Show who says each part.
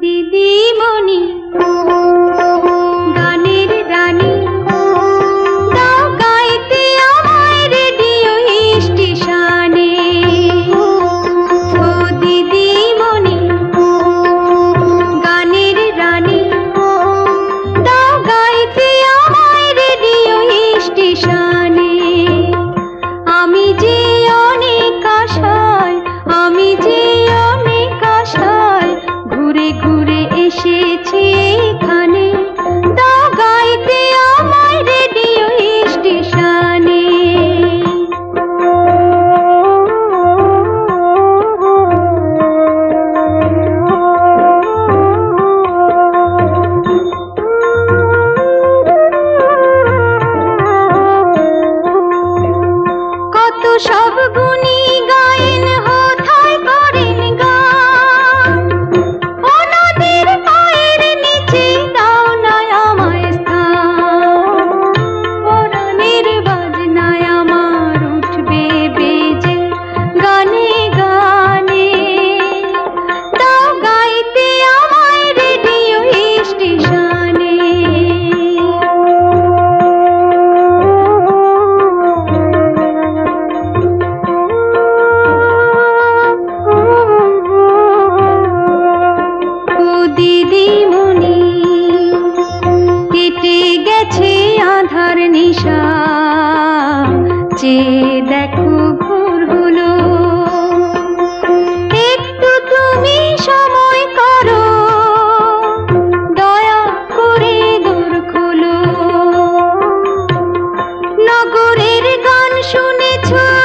Speaker 1: दीदी সব গুণী আধার নিশা। যে দেখো ভোর হলো, একটু তুমি সময় করো, দয়া করে দূর খুলো। নগরের গান শুনেছো